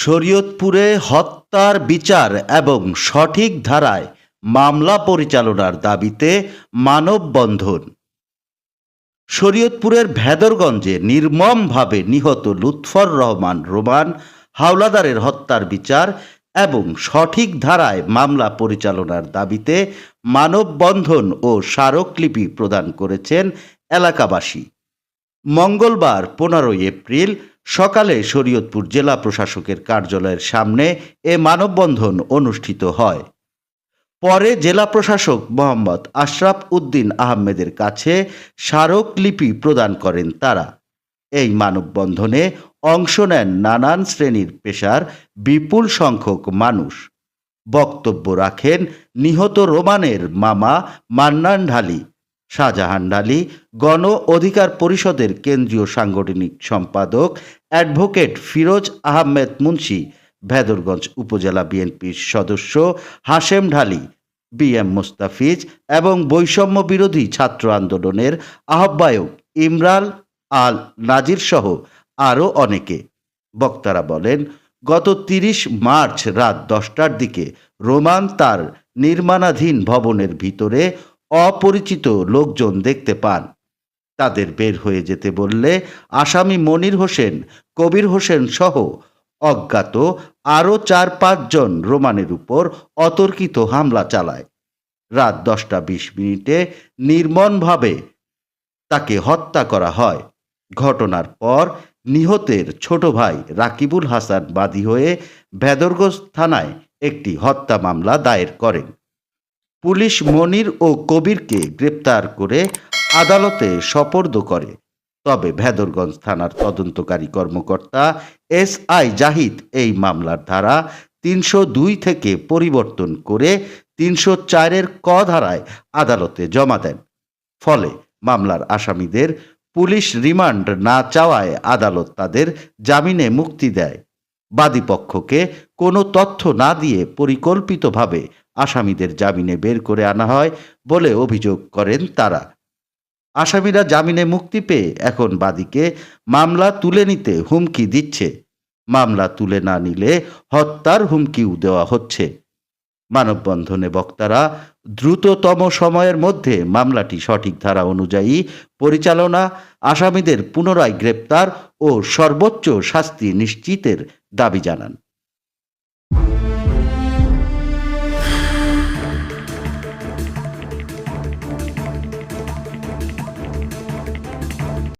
শরীয়তপুরে হত্যার বিচার এবং সঠিক ধারায় মামলা পরিচালনার দাবিতে মানববন্ধন। শরীয়তপুরের ভেদরগঞ্জে নির্মমভাবে নিহত লুৎফর রহমান রোমান হাওলাদারের হত্যার বিচার এবং সঠিক ধারায় মামলা পরিচালনার দাবিতে মানববন্ধন ও স্মারকলিপি প্রদান করেছেন এলাকাবাসী। মঙ্গলবার পনেরোই এপ্রিল সকালে শরীয়তপুর জেলা প্রশাসকের কার্যালয়ের সামনে এ মানববন্ধন অনুষ্ঠিত হয়। পরে জেলা প্রশাসক মোহাম্মদ আশরাফ উদ্দিন আহমেদের কাছে স্মারকলিপি প্রদান করেন তারা। এই মানববন্ধনে অংশ নেন নানান শ্রেণির পেশার বিপুল সংখ্যক মানুষ। বক্তব্য রাখেন নিহত রোমানের মামা মান্নান ঢালি শাহজাহান ঢালি গণ অধিকার পরিষদের কেন্দ্রীয় সাংগঠনিক সম্পাদক অ্যাডভোকেট ফিরোজ আহমেদ মুন্সি, ভেদরগঞ্জ উপজেলা বিএনপির সদস্য হাশেম ঢালি বি এম মুস্তাফিজ এবং বৈষম্য বিরোধী ছাত্র আন্দোলনের আহ্বায়ক ইমরাল আল নাজির সহ আরও অনেকে। বক্তারা বলেন, গত তিরিশ মার্চ রাত দশটার দিকে রোমান তার নির্মাণাধীন ভবনের ভিতরে অপরিচিত লোকজন দেখতে পান। তাদের বের হয়ে যেতে বললে আসামি মনির হোসেন, কবির হোসেন সহ অজ্ঞাত আরও চার পাঁচজন রোমানের উপর অতর্কিত হামলা চালায়। রাত দশটা বিশ মিনিটে নির্মমভাবে তাকে হত্যা করা হয়। ঘটনার পর নিহতের ছোট ভাই রাকিবুল হাসান বাদী হয়ে ভেদরগঞ্জ থানায় একটি হত্যা মামলা দায়ের করেন। পুলিশ মনির ও কবিরকে গ্রেপ্তার করে আদালতে সপর্দ করে। তবে ভেদরগঞ্জ থানার তদন্তকারী কর্মকর্তা এস আই জাহিদ এই মামলার ধারা তিনশো দুই থেকে পরিবর্তন করে তিনশো চারের ক ধারায় আদালতে জমা দেন। ফলে মামলার আসামিদের পুলিশ রিমান্ড না চাওয়ায় আদালত তাদের জামিনে মুক্তি দেয়। বাদীপক্ষকে কোনো তথ্য না দিয়ে পরিকল্পিতভাবে আসামিদের জামিনে বের করে আনা হয় বলে অভিযোগ করেন তারা। আসামিরা জামিনে মুক্তি পেয়ে এখন বাদীকে মামলা তুলে নিতে হুমকি দিচ্ছে। মামলা তুলে না নিলে হত্যার হুমকিও দেওয়া হচ্ছে। মানববন্ধনে বক্তারা দ্রুততম সময়ের মধ্যে মামলাটি সঠিক ধারা অনুযায়ী পরিচালনা, আসামিদের পুনরায় গ্রেপ্তার ও সর্বোচ্চ শাস্তি নিশ্চিতের দাবি জানান।